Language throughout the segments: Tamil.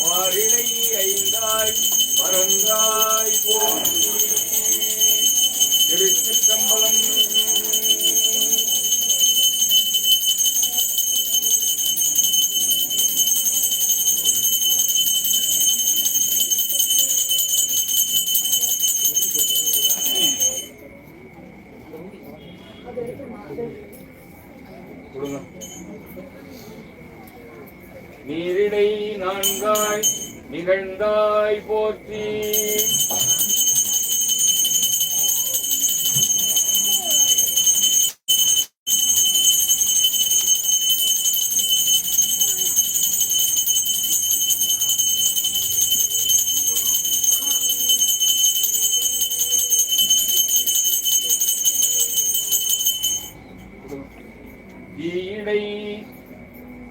வாரிடை ஐந்தாய் பரந்தாய் போற்றி திருச்சிற்றம்பலம் நான்காய் நிகழ்ந்தாய் போற்றி. ஈடை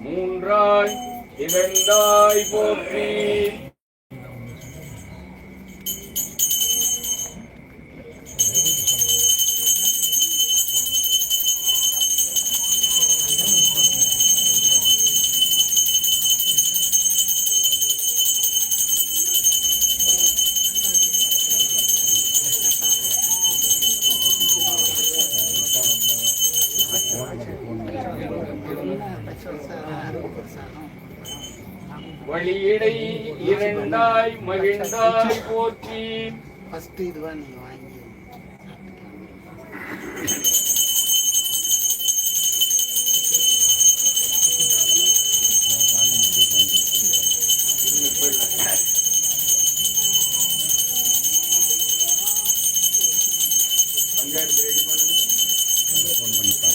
மூன்றாய் இவந்தாய் போற்றி. போற்றி ஃபர்ஸ்ட் இதுவா நீங்க வாங்கி. பஞ்சாயத்து ரெடி பண்ணுங்க பஞ்சாயத்து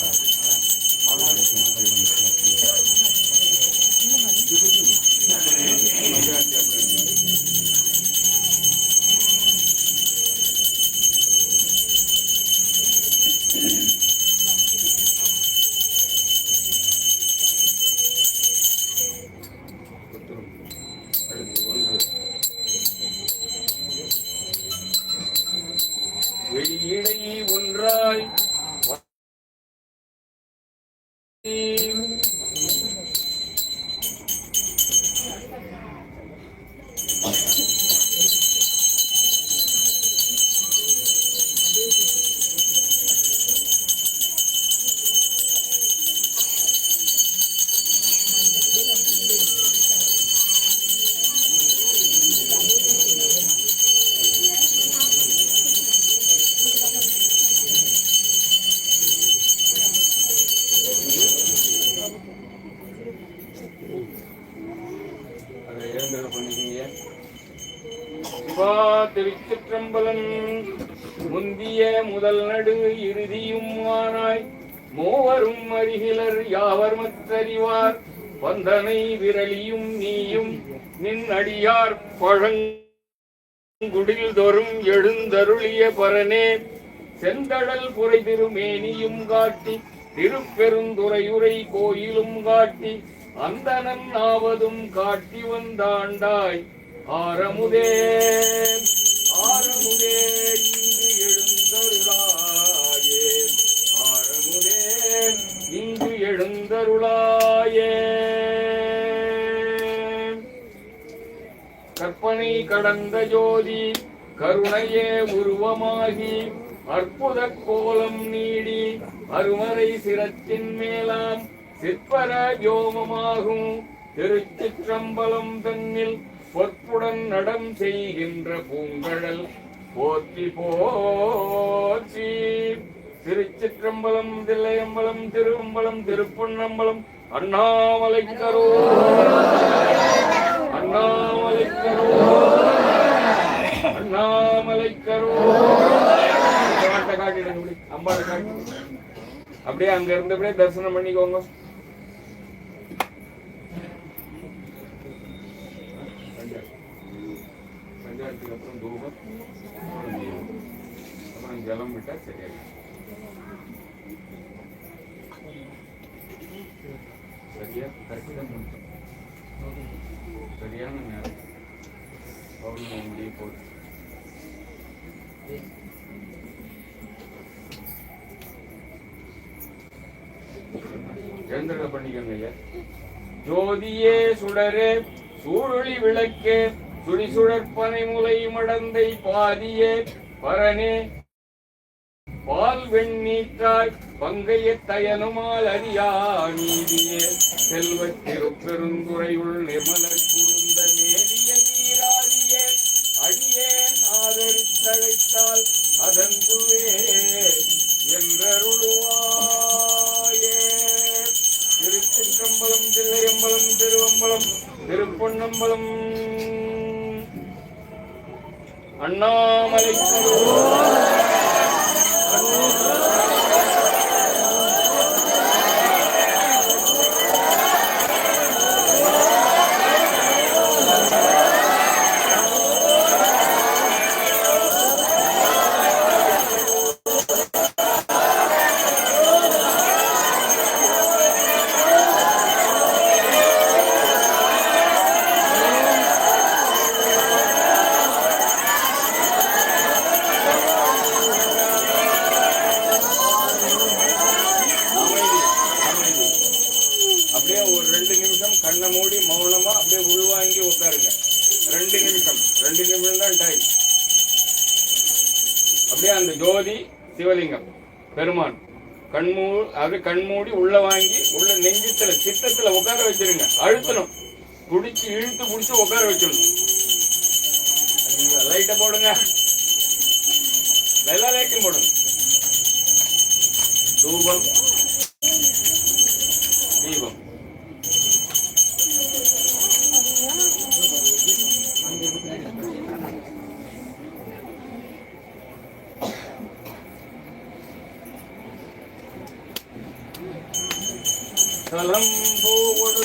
வெளியிடை ஒன்றாய் அதை பண்ணிக்கிங்க. சிவா முந்திய முதல் நடு இறுதியும் ஆனாய் மூவரும் அருகிலர் யாவர் மற்றறிவார். வந்தனை விரலியும் நீயும் நின் அடியார் பழங்குடில் தோறும் எழுந்தருளிய பரனே. செந்தடல் புரை திருமேனியும் காட்டி திருப்பெருந்துறையுரை கோயிலும் காட்டி அந்தனன் ஆவதும் காட்டி வந்தாண்டாய். ஆரமுதே ஆரமுதே இங்கு எழுந்தருளாயே. ஆரமுதே இங்கு எழுந்தருளாயே. கற்பனை கடந்த ஜோதி கருணையே உருவமாகி அற்புத கோலம் நீடி அருமறை சிரத்தின் மேலாம் சிற்பர வியோமமாகும். திருச்சிற்றம்பலம் தன்னில் பொற்புடன் நடம் செய்கின்ற பூங்கழல். போற்றி போற்றி. திருச்சிற்றம்பலம் தில்லையம்பலம் திருவம்பலம் திருப்பொன்னம்பலம் அண்ணாமலை அண்ணாமலைக்கரோ அண்ணாமலை கரோ அண்ணாமலை கரோ அம்பாட்ட காட்டிடுங்க. காட்டி அப்படியே அங்க இருந்தபடியே தரிசனம் பண்ணிக்கோங்க. பஞ்சாயத்துக்கு அப்புறம் தூபம் அப்புறம் தீபம். அப்புறம் ஜலம் விட்டா சரியாயிடும் சரியா கரெக்டாக முடிச்சோம் சரியான நேரம் பௌர்ணமி முடிய போகுது எழுந்திருக்க பண்ணிக்கோங்க ஐயா ஜோதியே சுடரே சூழொளி விளக்கே சுழிசுழற்பனை முலை மடந்தை பாதியே பரனே பால் வெண்ணீற்றாய் பங்கைய தயனுமால் அறியா நீதியே. செல்வத் திருப்பெருந்துறையுள் நிமல குருந்த நேரிய தீராதியே அடியேன் ஆதரித்தழைத்தால் அதன்குவே என்றருளுவாயே. திருச்சிற்றம்பலம் தில்லையம்பலம் திருவம்பலம் திருப்பொன்னம்பலம். அண்ணாமலை அப்படியே உள்வாங்கி உட்காருங்க ரெண்டு நிமிஷம். ரெண்டு நிமிஷம் தான் டைம் அப்படியே அந்த ஜோதி சிவலிங்கம் பெருமான் கண்மூ அது கண்மூடி உள்ள வாங்கி உள்ள நெஞ்சத்துல சித்தத்துல உட்கார வச்சிருங்க. அழுத்தணும். குடிச்சு இழுத்து குடிச்சு உட்கார வச்சிடணும். லைட்டை போடுங்க. எல்லா லைட்டையும் போடுங்க. தூபம்.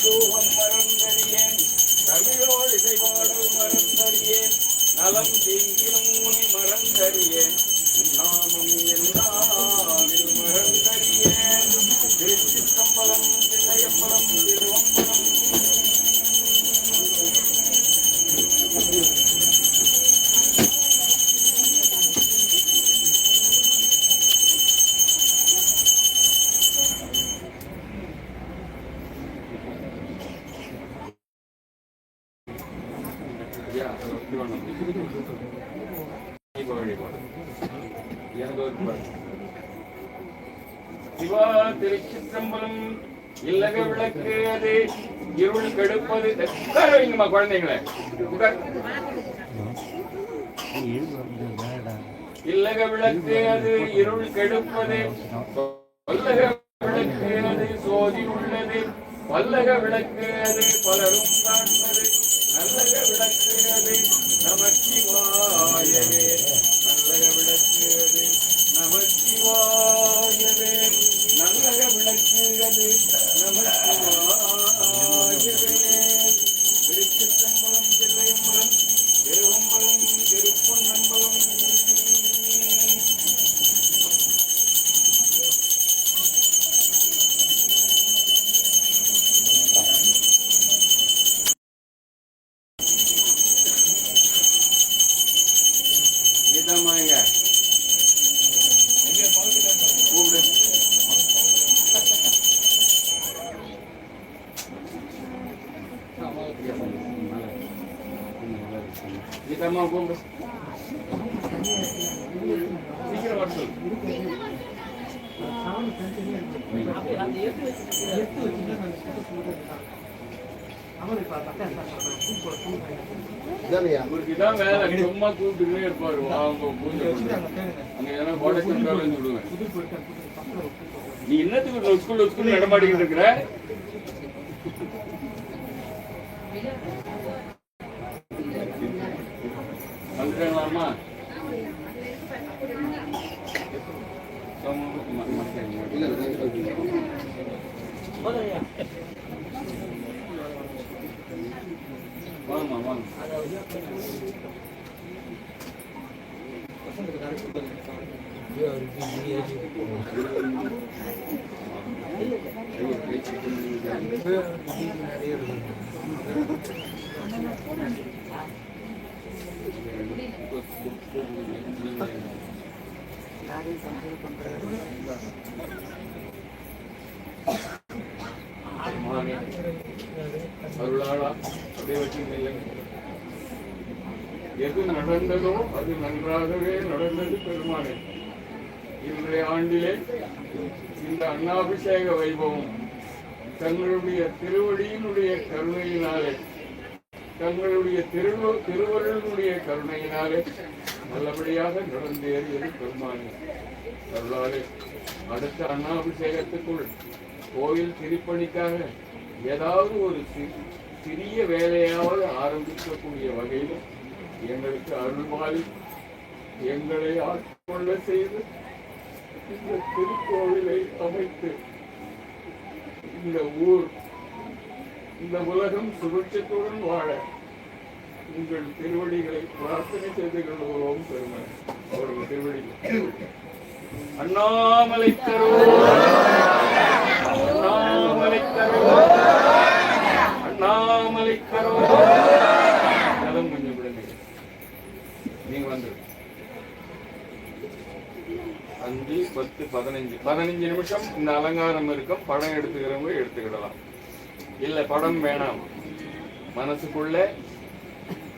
தூவம் மறந்தறியேன். தமிழோடு இசைபாடல் மறந்தறியேன். நலம் தீங்கிலும் முனி மறந்தறியேன். நாமம் என்னாவில் மறந்தறியேன். திருச்சி திருச்சிற்றம்பலம் தில்லையம்பலம் திருவம்பலம் ஐயா, அப்படி வேணும். தீப வழிபாடு. எனக்கு ஒரு பாட்டு. சிவா திருச்சிற்றம்பலம் இல்லக விளக்கு அது. இருள் கெடுப்பது. உட்கார வைங்கம்மா குழந்தைங்களே. உட்கார். இல்லக விளக்கு அது. இருள் கெடுப்பது. பல்லக விளக்கு அது. சோதி உள்ளது. பல்லக விளக்கு அது. பலரும் காண்பது. நல்லக விளக்கு அது. நமக்கு வாயவே நல்லக விளக்கு கீதாமா கூப்பிடு சீக்கிரம் வர சொல்லு சும்மா கூப்பிட்டுக்கிட்டே இருப்பாரு. அவங்க அங்க எதனா சொல்லுவேன் நீ என்னத்துக்கு ஸ்கூல் ஸ்கூல் நடமாடிக்கிட்டு இருக்கிற? வந்துட்டாங்களாமா வாங்கம்மா வாங்க நிறைய அருளாளா எது நடந்ததோ அது நன்றாகவே நடந்தது பெருமானே இன்றைய ஆண்டிலே இந்த அண்ணாபிஷேக வைபவம் தங்களுடைய திருவடியினுடைய கருணையினாலே தங்களுடைய திரு திருவருளுடைய கருணையினாலே நல்லபடியாக நடந்தேறியது பெருமானி. அருளாலே அடுத்த அண்ணாபிஷேகத்துக்குள் கோயில் திருப்பணிக்காக ஏதாவது ஒரு சிறிய வேலையாவது ஆரம்பிக்கக்கூடிய வகையில் எங்களுக்கு அருள்வாளி எங்களை ஆட்கொள்ள செய்து இந்த திருக்கோவிலை அமைத்து இந்த ஊர் இந்த உலகம் சுபிட்சத்துடன் வாழ உங்கள் திருவடிகளை பிரார்த்தனை செய்து கொள்வோம் பெருமை அவர்கள் திருவடிகள் அண்ணாமலை தருவோம் அண்ணாமலை தருவோம் அண்ணாமலை தருவோம் கொஞ்சம் விடுங்க. நீங்க வந்து. அஞ்சு பத்து பதினஞ்சு. பதினஞ்சு நிமிஷம் இந்த அலங்காரம் இருக்கும். படம் எடுத்துக்கிறவங்க எடுத்துக்கிடலாம். இல்லை படம் வேணாம். மனசுக்குள்ள